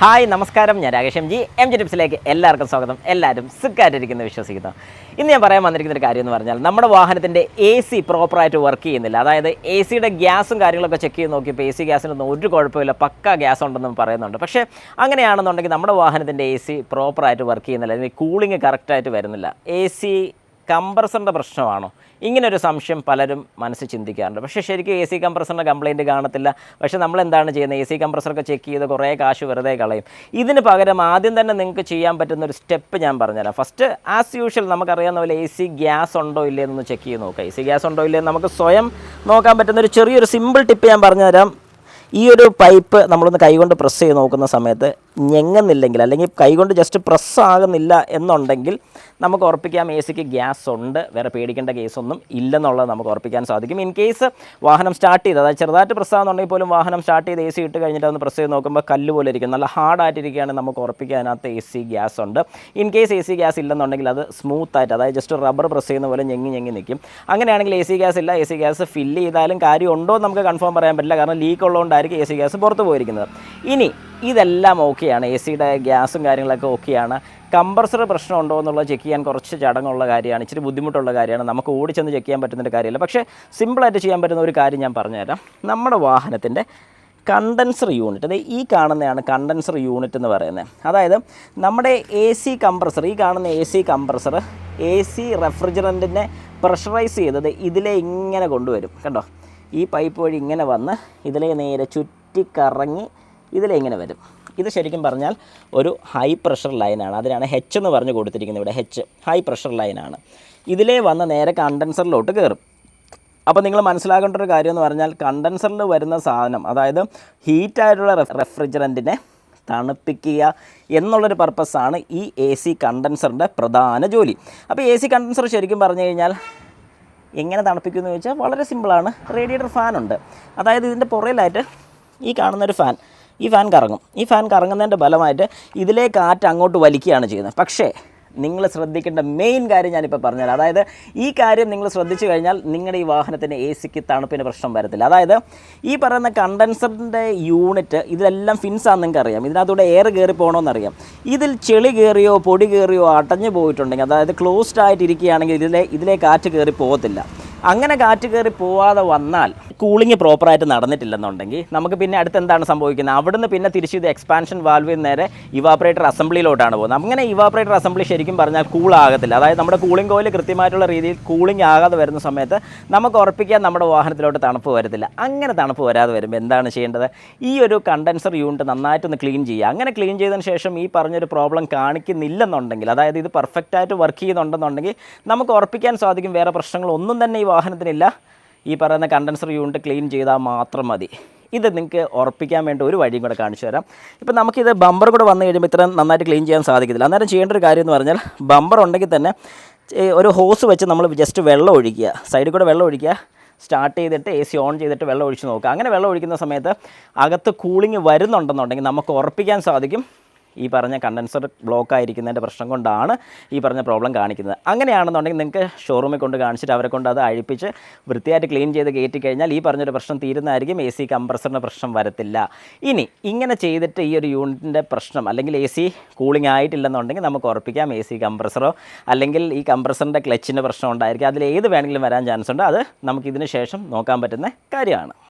Hi നമസ്കാരം. ഞാൻ Rakesh M G. M G ടിപ്സിലേക്ക് എല്ലാവർക്കും സ്വാഗതം. എല്ലാവരും സുഖമായിട്ടിരിക്കുന്നു വിശ്വസിക്കുന്നു. ഇന്ന് ഞാൻ പറയാൻ വന്നിരിക്കുന്ന ഒരു കാര്യം എന്ന് പറഞ്ഞാൽ നമ്മുടെ വാഹനത്തിന്റെ എ സി പ്രോപ്പറായിട്ട് വർക്ക് ചെയ്യുന്നില്ല. അതായത് എ സിയുടെ ഗ്യാസും കാര്യങ്ങളൊക്കെ ചെക്ക് ചെയ്ത് നോക്കിയപ്പോൾ എ സി ഗ്യാസിനൊന്നും ഒരു കുഴപ്പമില്ല പക്ക ഗ്യാസ് ഉണ്ടെന്നും പറയുന്നുണ്ട്. പക്ഷേ അങ്ങനെയാണെന്നുണ്ടെങ്കിൽ നമ്മുടെ വാഹനത്തിന്റെ എ സി പ്രോപ്പറായിട്ട് വർക്ക് ചെയ്യുന്നില്ല. അല്ലെങ്കിൽ കൂളിംഗ് കറക്റ്റായിട്ട് വരുന്നില്ല. എ സി കംപ്രസറിന്റെ പ്രശ്നമാണോ? ഇങ്ങനൊരു സംശയം പലരും മനസ്സിൽ ചിന്തിക്കാറുണ്ട്. പക്ഷേ ശരിക്കും എ സി കംപ്രസറിന്റെ കംപ്ലയിന്റ് കാണത്തില്ല. പക്ഷേ നമ്മൾ എന്താണ് ചെയ്യുന്നത്? എ സി കംപ്രസറൊക്കെ ചെക്ക് ചെയ്ത് കുറേ കാശ് വെറുതെ കളയും. ഇതിന് പകരം ആദ്യം തന്നെ നിങ്ങൾക്ക് ചെയ്യാൻ പറ്റുന്ന ഒരു സ്റ്റെപ്പ് ഞാൻ പറഞ്ഞുതരാം. ഫസ്റ്റ് ആസ് യൂഷ്വൽ നമുക്കറിയാവുന്ന പോലെ എ സി ഗ്യാസ് ഉണ്ടോ ഇല്ലേ എന്നൊന്ന് ചെക്ക് ചെയ്ത് നോക്കാം. എ സി ഗ്യാസ് ഉണ്ടോ ഇല്ലേ എന്ന് നമുക്ക് സ്വയം നോക്കാൻ പറ്റുന്ന ഒരു ചെറിയൊരു സിമ്പിൾ ടിപ്പ് ഞാൻ പറഞ്ഞുതരാം. ഈ ഒരു പൈപ്പ് നമ്മളൊന്ന് കൈകൊണ്ട് പ്രസ് ചെയ്ത് നോക്കുന്ന സമയത്ത് ഞെങ്ങുന്നില്ലെങ്കിൽ അല്ലെങ്കിൽ കൈകൊണ്ട് ജസ്റ്റ് പ്രസ് ആകുന്നില്ല എന്നുണ്ടെങ്കിൽ നമുക്ക് ഉറപ്പിക്കാം എ സിക്ക് ഗ്യാസ് ഉണ്ട്. വേറെ പേടിക്കേണ്ട കേസൊന്നും ഇല്ലെന്നുള്ളത് നമുക്ക് ഉറപ്പിക്കാൻ സാധിക്കും. ഇൻ കേസ് വാഹനം സ്റ്റാർട്ട് ചെയ്ത് അതായത് ചെറുതായിട്ട് പ്രസ് ആകുന്നുണ്ടെങ്കിൽ പോലും വാഹനം സ്റ്റാർട്ട് ചെയ്ത് എ സി ഇട്ട് കഴിഞ്ഞിട്ട് ഒന്ന് പ്രസ് ചെയ്ത് നോക്കുമ്പോൾ കല്ല് പോലെ ഇരിക്കും. നല്ല ഹാർഡായിട്ടിരിക്കുകയാണെങ്കിൽ നമുക്ക് ഉറപ്പിക്കാൻ എ സി ഗ്യാസ് ഉണ്ട്. In case A C gas ഇല്ലെന്നുണ്ടെങ്കിൽ അത് സ്മൂത്ത് ആയിട്ട് അതായത് ജസ്റ്റ് റബ്ബർ പ്രസ് ചെയ്യുന്ന പോലെ ഞെങ്ങി ഞെങ്ങി നിൽക്കും അങ്ങനെയാണെങ്കിൽ എ സി ഗ്യാസ് ഇല്ല. എ സി ഗ്യാസ് ഫില്ല് ചെയ്താലും കാര്യം ഉണ്ടോ എന്ന് നമുക്ക് കൺഫേം പറയാൻ പറ്റില്ല. കാരണം ലീക്ക് ഉള്ളതുകൊണ്ടായിരിക്കും എ സി ഗ്യാസ് പുറത്ത് പോയിരിക്കുന്നത്. ഇനി ഇതെല്ലാം ഓക്കെയാണ്. എ സിയുടെ ഗ്യാസും കാര്യങ്ങളൊക്കെ ഓക്കെയാണ്. കംപ്രസർ പ്രശ്നമുണ്ടോ എന്നുള്ളത് ചെക്ക് ചെയ്യാൻ കുറച്ച് ചടങ്ങുള്ള കാര്യമാണ്. ഇച്ചിരി ബുദ്ധിമുട്ടുള്ള കാര്യമാണ്. നമുക്ക് ഓടിച്ചെന്ന് ചെക്ക് ചെയ്യാൻ പറ്റുന്നൊരു കാര്യമില്ല. പക്ഷേ സിമ്പിളായിട്ട് ചെയ്യാൻ പറ്റുന്ന ഒരു കാര്യം ഞാൻ പറഞ്ഞുതരാം. നമ്മുടെ വാഹനത്തിന്റെ കണ്ടൻസർ യൂണിറ്റ് അത് ഈ കാണുന്നതാണ് കണ്ടൻസർ യൂണിറ്റ് എന്ന് പറയുന്നത്. അതായത് നമ്മുടെ എ സി കംപ്രസർ ഈ കാണുന്ന A C compressor A C റെഫ്രിജറന്റിനെ pressurise ചെയ്തത് ഇതിലെ ഇങ്ങനെ കൊണ്ടുവരും. കണ്ടോ? ഈ പൈപ്പ് വഴി ഇങ്ങനെ വന്ന് ഇതിലെ നേരെ ചുറ്റിക്കറങ്ങി ഇതിലെ ഇങ്ങനെ വരും? ഇത് ശരിക്കും പറഞ്ഞാൽ ഒരു ഹൈ പ്രഷർ ലൈനാണ് അതിനാണ് ഹെച്ച് എന്ന് പറഞ്ഞ് കൊടുത്തിരിക്കുന്നത് ഇവിടെ. ഹെച്ച് ഹൈ പ്രഷർ ലൈനാണ് ഇതിലേ വന്ന് നേരെ കണ്ടൻസറിലോട്ട് കയറും. അപ്പോൾ നിങ്ങൾ മനസ്സിലാക്കേണ്ട ഒരു കാര്യം എന്ന് പറഞ്ഞാൽ കണ്ടൻസറിൽ വരുന്ന സാധനം അതായത് ഹീറ്റായിട്ടുള്ള റെഫ്രിജറന്റിനെ തണുപ്പിക്കുക എന്നുള്ളൊരു പർപ്പസാണ് ഈ എ സി കണ്ടൻസറിന്റെ പ്രധാന ജോലി. അപ്പോൾ എ സി കണ്ടൻസർ ശരിക്കും പറഞ്ഞു കഴിഞ്ഞാൽ എങ്ങനെ തണുപ്പിക്കുമെന്ന് ചോദിച്ചാൽ വളരെ സിമ്പിളാണ് റേഡിയേറ്റർ ഫാനുണ്ട് അതായത് ഇതിന്റെ പുറയിലായിട്ട് ഈ കാണുന്നൊരു ഫാൻ ഈ ഫാൻ കറങ്ങും. ഈ ഫാൻ കറങ്ങുന്നതിന്റെ ഫലമായിട്ട് ഇതിലെ കാറ്റ് അങ്ങോട്ട് വലിക്കുകയാണ് ചെയ്യുന്നത്. പക്ഷേ നിങ്ങൾ ശ്രദ്ധിക്കേണ്ട മെയിൻ കാര്യം ഞാനിപ്പോൾ പറഞ്ഞാൽ അതായത് ഈ കാര്യം നിങ്ങൾ ശ്രദ്ധിച്ചു കഴിഞ്ഞാൽ നിങ്ങളുടെ ഈ വാഹനത്തിന് എ സിക്ക് തണുപ്പിന് പ്രശ്നം വരത്തില്ല. അതായത് ഈ പറയുന്ന കണ്ടൻസറിന്റെ യൂണിറ്റ് ഇതിലെല്ലാം ഫിൻസാണെന്ന് നിങ്ങൾക്ക് അറിയാം. ഇതിനകത്തൂടെ എയർ കയറി പോകണമെന്നറിയാം ഇതിൽ ചെളി കയറിയോ പൊടി കയറിയോ അടഞ്ഞു പോയിട്ടുണ്ടെങ്കിൽ അതായത് ക്ലോസ്ഡ് ആയിട്ടിരിക്കുകയാണെങ്കിൽ ഇതിലെ ഇതിലെ കാറ്റ് കയറി പോകത്തില്ല. അങ്ങനെ കാറ്റ് കയറി പോവാതെ വന്നാൽ കൂളിംഗ് പ്രോപ്പറായിട്ട് നടന്നിട്ടില്ലെന്നുണ്ടെങ്കിൽ നമുക്ക് പിന്നെ അടുത്ത് എന്താണ് സംഭവിക്കുന്നത്? അവിടുന്ന് പിന്നെ തിരിച്ച് ഇത് എക്സ്പാൻഷൻ വാൽവിൽ നേരെ ഇവാപ്പറേറ്റർ അസംബ്ലിയിലോട്ടാണ് പോകുന്നത്. അങ്ങനെ ഇവാപ്പറേറ്റർ അസംബ്ലി ശരിക്കും പറഞ്ഞാൽ കൂൾ ആകത്തില്ല. അതായത് നമ്മുടെ കൂളിംഗ് കോയിൽ കൃത്യമായിട്ടുള്ള രീതിയിൽ കൂളിംഗ് ആകാതെ വരുന്ന സമയത്ത് നമുക്ക് ഉറപ്പിക്കാൻ നമ്മുടെ വാഹനത്തിലോട്ട് തണുപ്പ് വരത്തില്ല. അങ്ങനെ തണുപ്പ് വരാതെ വരുമ്പോൾ എന്താണ് ചെയ്യേണ്ടത്? ഈ ഒരു കണ്ടൻസർ യൂണിറ്റ് നന്നായിട്ടൊന്ന് ക്ലീൻ ചെയ്യുക. അങ്ങനെ ക്ലീൻ ചെയ്തതിന് ശേഷം ഈ പറഞ്ഞൊരു പ്രോബ്ലം കാണിക്കുന്നില്ലെന്നുണ്ടെങ്കിൽ അതായത് ഇത് പെർഫെക്റ്റായിട്ട് വർക്ക് ചെയ്യുന്നുണ്ടെന്നുണ്ടെങ്കിൽ നമുക്ക് ഉറപ്പിക്കാൻ സാധിക്കും. വേറെ പ്രശ്നങ്ങളൊന്നും തന്നെ ഈ വാഹനത്തിനില്ല. ഈ പറയുന്ന കണ്ടൻസർ യൂണിറ്റ് ക്ലീൻ ചെയ്താൽ മാത്രം മതി. ഇത് നിങ്ങൾക്ക് ഉറപ്പിക്കാൻ വേണ്ടി ഒരു വഴിയും കൂടെ കാണിച്ചു തരാം. ഇപ്പം നമുക്കിത് ബമ്പർ കൂടെ വന്നു കഴിയുമ്പോൾ ഇത്ര നന്നായിട്ട് ക്ലീൻ ചെയ്യാൻ സാധിക്കത്തില്ല. അന്നേരം ചെയ്യേണ്ട ഒരു കാര്യം എന്ന് പറഞ്ഞാൽ ബമ്പർ ഉണ്ടെങ്കിൽ തന്നെ ഒരു ഹോസ് വെച്ച് നമ്മൾ ജസ്റ്റ് വെള്ളം ഒഴിക്കുക. സൈഡിൽ കൂടെ വെള്ളം ഒഴിക്കുക. സ്റ്റാർട്ട് ചെയ്തിട്ട് എ സി ഓൺ ചെയ്തിട്ട് വെള്ളം ഒഴിച്ച് നോക്കുക. അങ്ങനെ വെള്ളം ഒഴിക്കുന്ന സമയത്ത് അകത്ത് കൂളിംഗ് വരുന്നുണ്ടെന്നുണ്ടെങ്കിൽ നമുക്ക് ഉറപ്പിക്കാൻ സാധിക്കും. ഈ പറഞ്ഞ കണ്ടൻസർ ബ്ലോക്ക് ആയിരിക്കുന്നതിന്റെ പ്രശ്നം കൊണ്ടാണ് ഈ പറഞ്ഞ പ്രോബ്ലം കാണിക്കുന്നത്. അങ്ങനെയാണെന്നുണ്ടെങ്കിൽ നിങ്ങൾക്ക് ഷോറൂമിൽ കൊണ്ട് കാണിച്ചിട്ട് അവരെ കൊണ്ട് അത് അഴിപ്പിച്ച് വൃത്തിയായിട്ട് ക്ലീൻ ചെയ്ത് കയറ്റി കഴിഞ്ഞാൽ ഈ പറഞ്ഞൊരു പ്രശ്നം തീരുന്നതായിരിക്കും. എ സി കംപ്രസറിന്റെ പ്രശ്നം വരത്തില്ല. ഇനി ഇങ്ങനെ ചെയ്തിട്ട് ഈ ഒരു യൂണിറ്റിന്റെ പ്രശ്നം അല്ലെങ്കിൽ എ സി കൂളിംഗ് ആയിട്ടില്ലെന്നുണ്ടെങ്കിൽ നമുക്ക് ഉറപ്പിക്കാം. എ സി കംപ്രസറോ അല്ലെങ്കിൽ ഈ കംപ്രസറിന്റെ ക്ലച്ചിന്റെ പ്രശ്നം ഉണ്ടായിരിക്കും. അതിൽ ഏത് വേണമെങ്കിലും വരാൻ ചാൻസ് ഉണ്ട്. അത് നമുക്കിതിന് ശേഷം നോക്കാൻ പറ്റുന്ന കാര്യമാണ്.